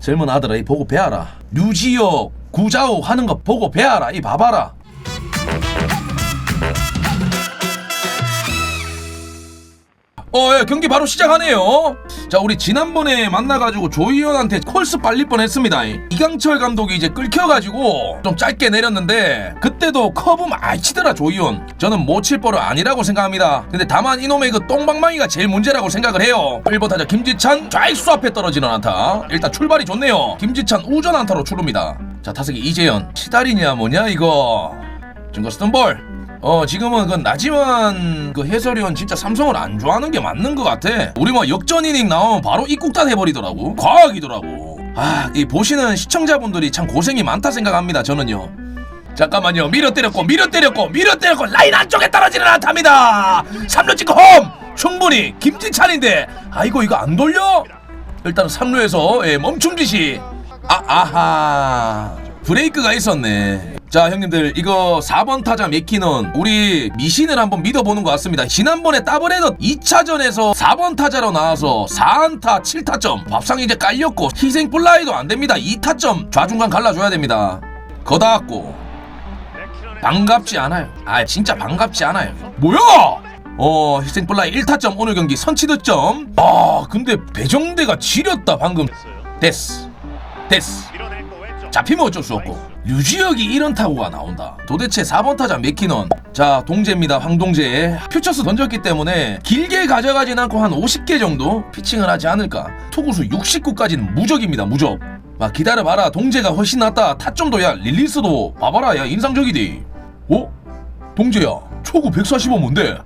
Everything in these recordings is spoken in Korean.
젊은 아들아 이 보고 배워라. 류지혁 구자우 하는 거 보고 배워라. 이 봐봐라 어, 예, 경기 바로 시작하네요. 자, 우리 지난번에 만나가지고 조희연한테 콜스 빨릴 뻔했습니다. 이강철 감독이 이제 끌켜가지고 좀 짧게 내렸는데 그때도 커브 많이 치더라 조희연. 저는 못칠 뻔은 아니라고 생각합니다. 근데 다만 이놈의 그 똥방망이가 제일 문제라고 생각을 해요. 1번 타자 김지찬 좌익수 앞에 떨어지는 안타. 일단 출발이 좋네요. 김지찬 우전 안타로 출루입니다. 자, 타석이 이재현. 치다리냐 뭐냐 이거. 증거 스턴볼. 어 지금은 그 나지만 그 해설위원 진짜 삼성을 안 좋아하는 게 맞는 것 같아. 우리 뭐 역전 이닝 나오면 바로 입국단 해버리더라고. 과학이더라고. 아 이 보시는 시청자분들이 참 고생이 많다 생각합니다 저는요. 잠깐만요. 밀어 때렸고 밀어 때렸고 밀어 때렸고 라인 안쪽에 떨어지는 안타입니다. 3루 찍고 홈! 충분히 김진찬인데. 아이고 이거 안 돌려? 일단 3루에서 예, 멈춤 지시 아 아하. 브레이크가 있었네 자 형님들 이거 4번 타자 맥키는 우리 미신을 한번 믿어보는 것 같습니다. 지난번에 따블에서 2차전에서 4번 타자로 나와서 4안타 7타점 밥상이 이제 깔렸고 희생 플라이도 안됩니다. 2타점 좌중간 갈라줘야 됩니다. 거다았고. 반갑지 않아요. 아 진짜 반갑지 않아요. 뭐야? 어 희생 플라이 1타점 오늘 경기 선취 득점. 아 근데 배정대가 지렸다 방금. 됐어. 됐어 잡히면 어쩔 수 없고. 류지혁이 이런 타구가 나온다. 도대체 4번 타자 맥키넌. 자 동재입니다. 황동재 퓨처스 던졌기 때문에 길게 가져가진 않고 한 50개 정도 피칭을 하지 않을까. 투구수 69까지는 무적입니다. 무적. 막 기다려봐라. 동재가 훨씬 낫다. 타점도 야. 릴리스도 봐봐라. 야 인상적이디. 어? 동재야. 초구 145 뭔데?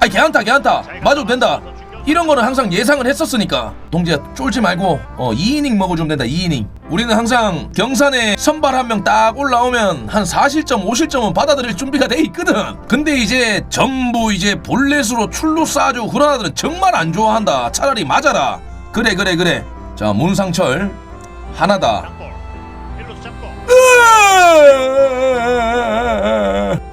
아이 괜찮다 괜찮다. 맞아도 된다 이런 거는 항상 예상을 했었으니까. 동재야 쫄지 말고 어 2이닝 먹어주면 된다 2이닝. 우리는 항상 경산에 선발 한 명 딱 올라오면 한 4실점 5실점은 받아들일 준비가 돼 있거든. 근데 이제 전부 이제 볼넷으로 출루 쏴주고 그런 아들은 정말 안 좋아한다. 차라리 맞아라. 그래 그래 그래. 자 문상철. 하나다.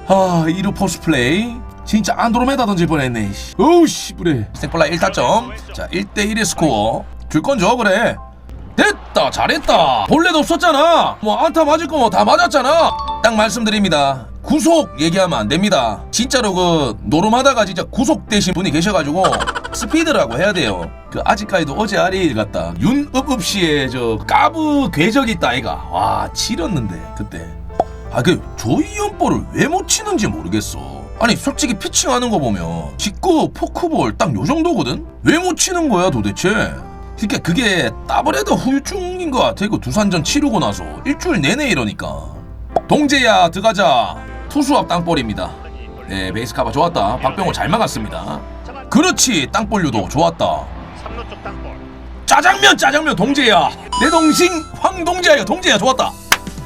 아 이루 포스 플레이 진짜 안드로메다 던질 뻔했네 씨. 어우 씨 그래 생플라 1타점. 자 1대1의 스코어. 줄건 줘 그래. 됐다 잘했다. 본래도 없었잖아. 뭐 안타 맞을 거 뭐 다 맞았잖아. 딱 말씀드립니다. 구속 얘기하면 안 됩니다. 진짜로 그 노름하다가 진짜 구속되신 분이 계셔가지고 스피드라고 해야 돼요. 그 아직까지도 어제 아리일 같다. 윤읍읍 씨의 저 까부 궤적 있다 아이가. 와 지렸는데 그때. 아 그 조이연 볼을 왜 못 치는지 모르겠어 아니 솔직히 피칭하는 거 보면 직구 포크볼 딱 요 정도거든? 왜 못 치는 거야 도대체? 그러니까 그게 따블에도 후유증인 것 같아. 그 두산전 치르고 나서 일주일 내내 이러니까. 동재야 들어가자. 투수 앞 땅볼입니다. 네 베이스 카바 좋았다. 박병호 잘 막았습니다. 그렇지 땅볼류도 좋았다. 짜장면 짜장면 동재야. 내 동생 황동재야. 동재야 좋았다.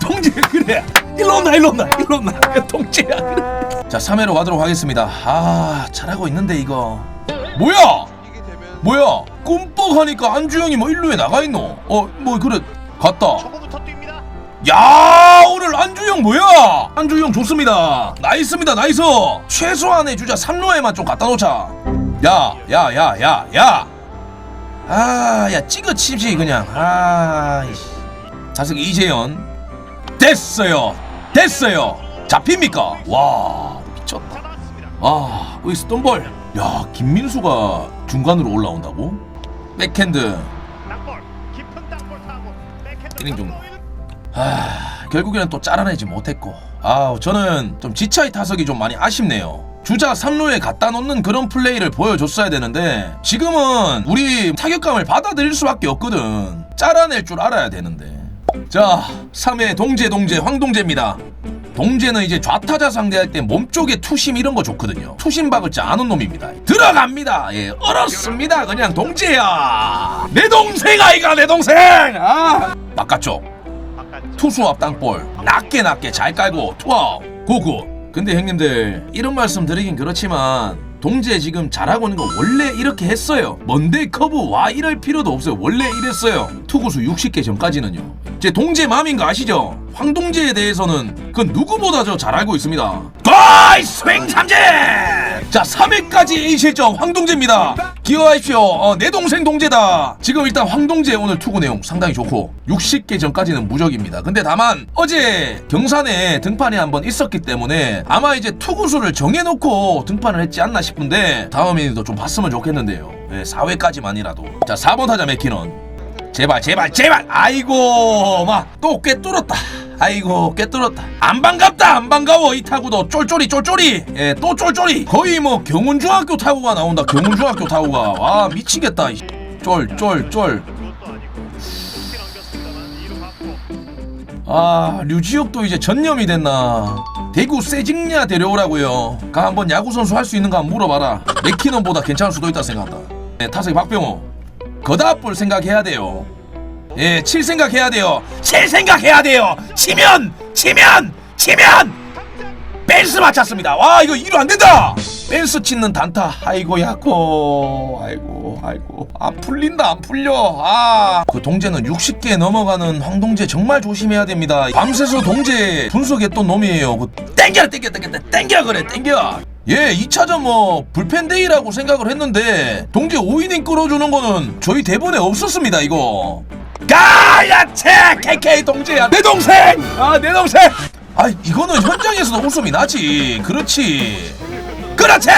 동재 그래. 일로 온나 일로 온나 일로 온나 동재야 그래 자 3회로 가도록 하겠습니다. 아 잘하고 있는데 이거. 뭐야? 뭐야? 꿈뻑 하니까 안주영이 뭐 일루에 나가 있노? 어 뭐 그래. 갔다. 야 오늘 안주영 뭐야? 안주영 좋습니다. 나이스입니다 나이스. 최소한의 주자 3루에만 좀 갖다 놓자. 야 야 야 야 야. 아야 찍어 치지 그냥. 아이씨. 자석 이재현. 됐어요. 됐어요. 잡힙니까? 와 미쳤다. 아 여기 스톤볼 야 김민수가 중간으로 올라온다고? 백핸드. 이닝 좀. 선보이는 아 결국에는 또 짜라내지 못했고. 아 저는 좀 지차의 타석이 좀 많이 아쉽네요. 주자 3루에 갖다 놓는 그런 플레이를 보여줬어야 되는데 지금은 우리 타격감을 받아들일 수밖에 없거든. 짜라낼 줄 알아야 되는데. 자 3회 동재 동재 황동재입니다 동재는 이제 좌타자 상대할 때 몸쪽에 투심 이런 거 좋거든요. 투심 박을지 아는 놈입니다. 들어갑니다. 예 얼었습니다. 그냥 동재야. 내 동생 아이가 내 동생! 아. 바깥쪽. 투수 앞 땅볼. 낮게 낮게 잘 깔고 투아웃. 고고 근데 형님들 이런 말씀 드리긴 그렇지만 동재 지금 잘하고 있는 거 원래 이렇게 했어요. 먼데 커브 와 이럴 필요도 없어요. 원래 이랬어요. 투구수 60개 전까지는요. 제 동재 맘인 거 아시죠? 황동재에 대해서는 그 누구보다 저잘 알고 있습니다. 가이 스윙 삼진 자 3회까지 A실점 황동재입니다. 기어하십시오. 어, 내 동생 동재다. 지금 일단 황동재 오늘 투구 내용 상당히 좋고 60개 전까지는 무적입니다. 근데 다만 어제 경산에 등판이 한번 있었기 때문에 아마 이제 투구수를 정해놓고 등판을 했지 않나 싶은데 다음 이닝도 좀 봤으면 좋겠는데요. 네, 4회까지만이라도. 자 4번 타자 맥키넌. 제발 제발 제발! 아이고 막또 꿰뚫었다 아이고 꿰뚫었다. 안 반갑다 안 반가워. 이 타구도 쫄쫄이 쫄쫄이. 예 또 쫄쫄이. 거의 뭐 경운중학교 타구가 나온다. 경운중학교 타구가. 와 미치겠다 쫄쫄쫄. 아 류지혁도 이제 전념이 됐나. 대구 세징야 데려오라고요. 가 한번 야구 선수 할 수 있는가 물어봐라. 맥키넌보다 괜찮을 수도 있다 생각한다. 네, 타석이 박병호. 거다볼 생각해야 돼요 예, 칠 생각해야 돼요. 칠 생각해야 돼요. 치면 치면 치면! 벤스 맞췄습니다. 와 이거 이로 안 된다! 벤스 치는 단타. 아이고 야코. 아이고 아이고. 안 풀린다 안 풀려. 아 그 동재는 60개 넘어가는 황동재 정말 조심해야 됩니다. 밤새서 동재 분석했던 놈이에요. 그 땡겨 땡겨 땡겨 땡겨 그래 땡겨. 예 2차전 뭐 불펜데이라고 생각을 했는데 동재 5이닝 끌어주는 거는 저희 대본에 없었습니다 이거 가야채 KK 동재야. 내 동생! 아 내 동생! 아 이거는 현장에서도 웃음이 나지. 그렇지. 그렇지!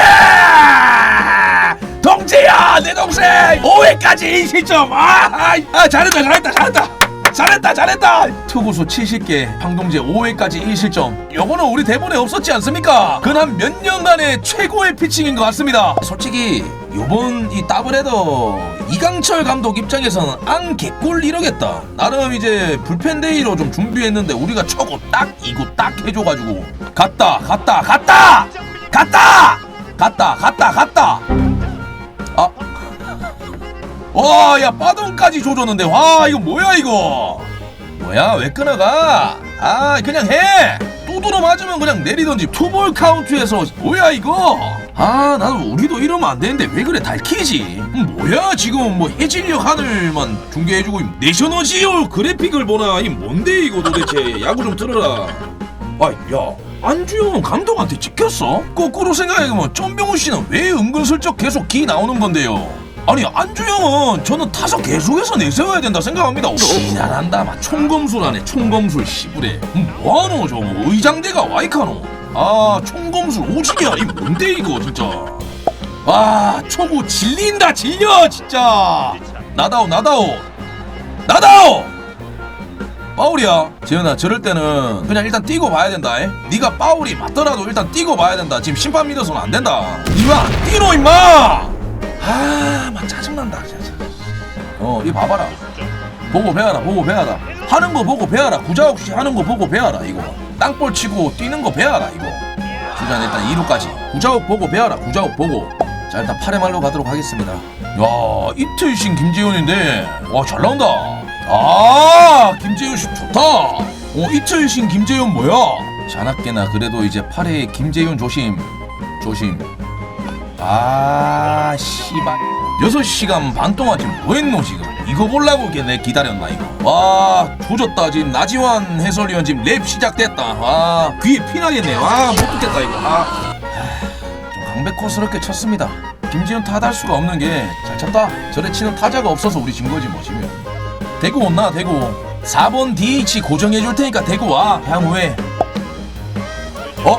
동재야 내 동생! 5회까지 1실점. 아, 아, 아 잘했다 잘했다 잘했다 잘했다 잘했다! 투구수 70개 황동재 5회까지 1실점. 요거는 우리 대본에 없었지 않습니까? 근한 몇 년간의 최고의 피칭인 것 같습니다. 솔직히 요번 이 더블헤더 이강철 감독 입장에서는 안 개꿀 이러겠다. 나름 이제 불펜데이로 좀 준비했는데 우리가 초고 딱 이고 딱 해줘가지고 갔다 갔다 갔다! 갔다! 갔다 갔다 갔다! 아. 와, 야, 빠동까지 조졌는데, 와, 이거 뭐야, 이거? 뭐야, 왜 끊어가? 아, 그냥 해! 두드러 맞으면 그냥 내리던지, 투볼 카운트에서, 뭐야, 이거? 아, 나도 우리도 이러면 안 되는데, 왜 그래, 달키지? 음, 뭐야, 지금 뭐 해질녘 하늘만 중계해주고, 내셔널 지오 그래픽을 보나, 이 뭔데, 이거 도대체? 야구 좀 들어라. 아, 야. 안주영은 감독한테 찍혔어? 거꾸로 생각해보면 쫀병훈 씨는 왜 은근슬쩍 계속 기 나오는 건데요? 아니 안주영은 저는 타석 계속해서 내세워야 된다 생각합니다. 지랄한다, 막 총검술하네 총검술 씨부래. 음, 뭐하노 저 의장대가 와이카노. 아 총검술 오지냐 이 뭔데 이거 진짜. 와 초구 질린다 질려 진짜. 나다오 나다오 나다오. 파울이야. 재현아, 저럴 때는 그냥 일단 뛰고 봐야 된다. 에? 네가 파울이 맞더라도 일단 뛰고 봐야 된다. 지금 심판 믿어서는 안 된다. 이와 뛰노 임마. 아, 막 짜증난다. 진짜. 어, 이 봐봐라. 보고 배워라. 보고 배워라. 하는 거 보고 배워라. 구자 없이 하는 거 보고 배워라. 이거. 땅볼 치고 뛰는 거 배워라. 이거. 주자 일단 2루까지. 구자욱 보고 배워라. 구자욱 보고. 자 일단 8회 말로 가도록 하겠습니다. 야 이틀신 김재훈인데 와 잘 나온다. 아 김재훈 씨 좋다. 어 이틀신 김재훈 뭐야? 자나깨나 그래도 이제 8회 김재훈 조심 조심. 아 씨발 6시간 반 동안 지금 뭐했노 지금 이거 보려고 걔내 기다렸나 이거 와 조졌다 지금 나지완 해설위원 지금 랩 시작됐다 와 귀에 피나겠네 와못 듣겠다 이거 아좀 강백호스럽게 쳤습니다. 김지현 타달 수가 없는 게 잘 쳤다. 저래 치는 타자가 없어서 우리 진 거지 뭐 지금. 대구 온나 대구. 4번 DH 고정해 줄 테니까 대구 와. 향후에. 어?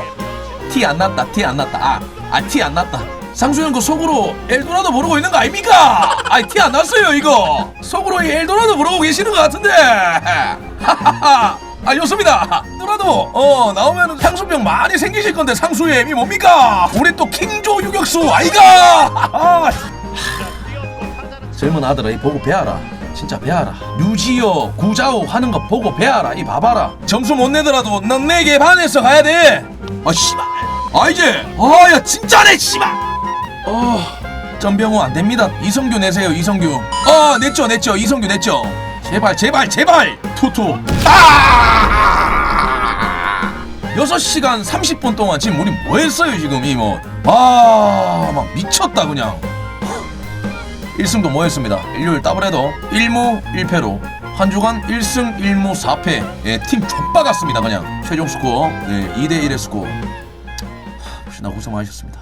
티 안 났다. 티 안 났다. 아, 아 티 안 났다. 상수형 그 속으로 엘도라도 모르고 있는 거 아닙니까? 아이 티 안 났어요 이거. 속으로 이 엘도라도 모르고 계시는 것 같은데. 하하하. 아 좋습니다. 엘도라도 어 나오면 향수병 많이 생기실 건데 상수엠이 뭡니까? 우리 또 킹조 유격수 아이가. 아, 젊은 아들아 이 보고 배워라 진짜 배워라 유지어 구자우 하는 거 보고 배워라 이 봐봐라 점수 못 내더라도 넌 내게 반해서 가야 돼아 씨발 아 이제 아야 진짜네 씨발 어 전병호 안 됩니다. 이성규 내세요 이성규. 어 냈죠 냈죠. 이성규 냈죠. 제발 제발 제발. 투투 아! 6시간 30분 동안 지금 우리 뭐 했어요 지금 이뭐와막 미쳤다 그냥. 1승도 뭐 했습니다. 일요일 더블헤더 1무 1패로. 한 주간 1승 1무 4패. 예, 팀 족박았습니다 그냥. 최종 스코어. 예, 2대 1의 스코어. 하, 혹시나 고생 많으셨습니다.